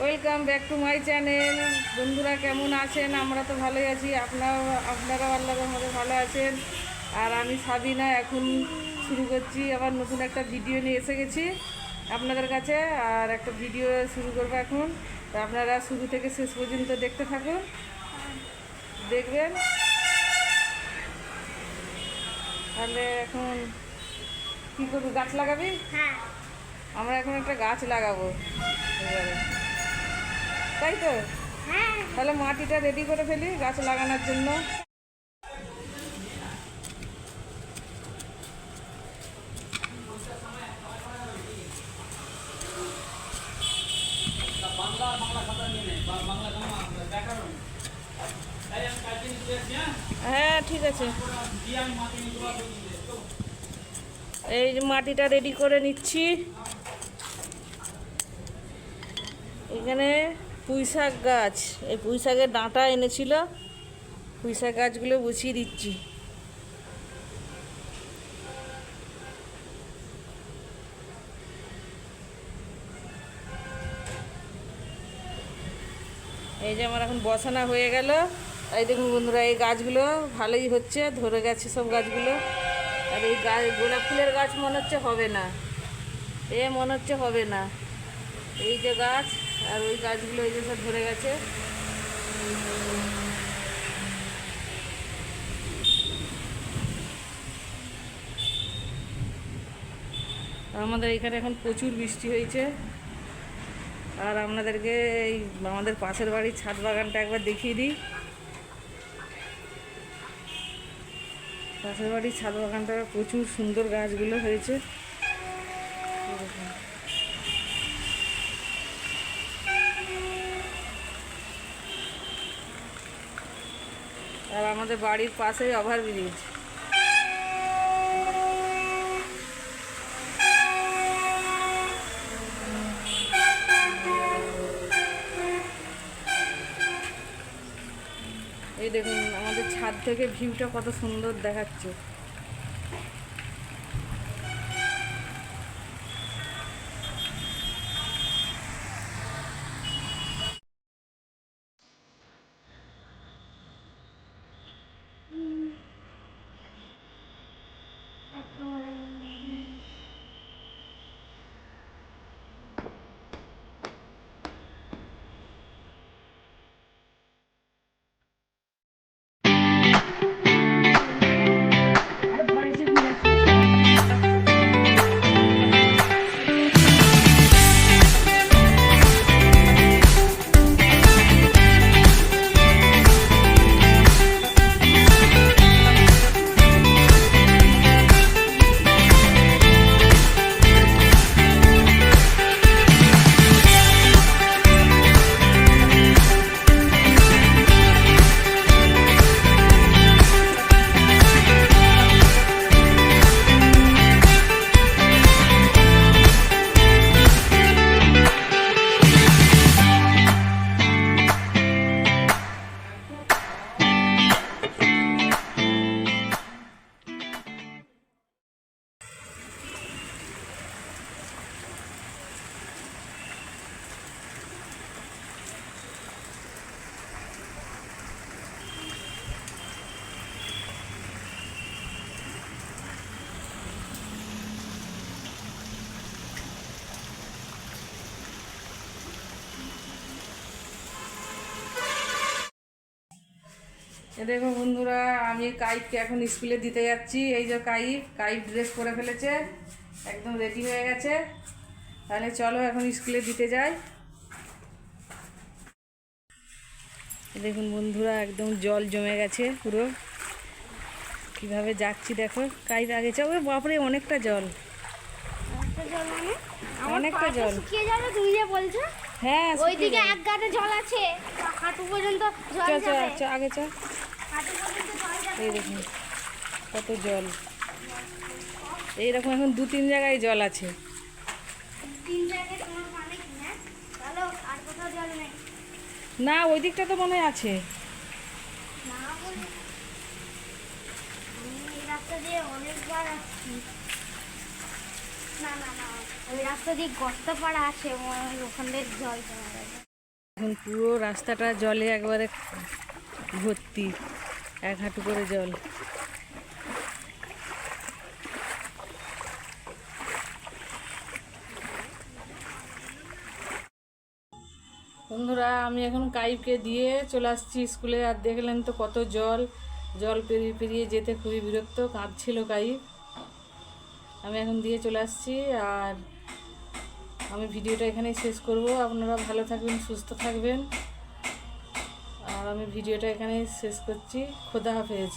Welcome back to my channel বন্ধুরা কেমন আছেন? আমরা তো ভালোই আছি। আপনারা আপনারাও আল্লাহর মধ্যে ভালো আছেন। আর আমি সাবিনা এখন শুরু করছি। আবার নতুন একটা ভিডিও নিয়ে এসে গেছি আপনাদের কাছে। আর একটা ভিডিও শুরু করব এখন। তো আপনারা শুরু থেকে শেষ পর্যন্ত দেখতে থাকুন। দেখবেন? তাহলে এখন কী করবি? গাছ লাগাবি? হ্যাঁ। আমরা এখন একটা গাছ লাগাবো। এবারে। তাই তো? হ্যাঁ। তাহলে মাটিটা রেডি করে ফেলি গাছ লাগানোর জন্য। হ্যাঁ ঠিক আছে। এই যে মাটিটা রেডি করে নিচ্ছি। এখানে পুঁই শাক গাছ। এই পুঁই শাকের ডাঁটা এনেছিল। পুঁই শাক গাছগুলো বসিয়ে দিচ্ছি। এই যে আমার এখন বসানো হয়ে গেল। এই দেখুন বন্ধুরা, এই গাছগুলো ভালোই হচ্ছে, ধরে গেছে সব গাছগুলো। আর এই গাছ গোলাপ ফুলের গাছ মনে হচ্ছে হবে না। এ মনে হচ্ছে হবে না। এই যে গাছ আর ওই গাছগুলো এই যে সব ধরে গেছে। আমাদের এখানে এখন প্রচুর বৃষ্টি হয়েছে। আর আপনাদেরকে এই আমাদের পাশের বাড়ির ছাদ বাগানটা একবার দেখিয়ে দিই। পাশের বাড়ির ছাদ বাগানটা প্রচুর সুন্দর গাছগুলো হয়েছে। আর আমাদের বাড়ির পাশেই ওভার ব্রিজ। এই দেখুন, আমাদের ছাদ থেকে ভিউটা কত সুন্দর দেখাচ্ছে। দেখো বন্ধুরা আমি কাইফকে এখন স্কুলে দিতে যাচ্ছি। এই যে কাইফ কাইফ ড্রেস পরে ফেলেছে একদম রেডি হয়ে গেছে। তাহলে চলো এখন স্কুলে দিতে যাই। দেখুন বন্ধুরা একদম জল জমে গেছে পুরো। কীভাবে যাচ্ছি দেখো কাইফ আগে যাবে বাপরে অনেকটা জল। মানে? অনেকটা জল। তুমি যে বলছো? হ্যাঁ ওইদিকে এক গাঁটে জল আছে। হাঁটু পর্যন্ত জল চ চ যাবে। আগে চ এই দেখুন কত জল। এইরকম এখন দু তিন জায়গায় জল আছে। না ওই দিকটা তো মনে আছে। রাস্তা দিয়ে অনেকবার আসছি না না না ওই রাস্তা দিয়ে গর্ত পাড়া আছে ওখান দিয়ে জল জমা এখন পুরো রাস্তাটা জলে একবারে ভর্তি। এক হাঁটু করে জল। বন্ধুরা, আমি এখন কাইবকে দিয়ে চলে আসছি স্কুলে, আর দেখলেন তো কত জল। জল পেরিয়ে পেরিয়ে যেতে খুবই বিরক্ত, কাঁদছিল কাইব আমি এখন দিয়ে চলে আসছি, আর আমি ভিডিওটা এখানেই শেষ করব। আপনারা ভালো থাকবেন, সুস্থ থাকবেন। আর আমি ভিডিওটা এখানেই শেষ করছি। খোদা হাফেজ।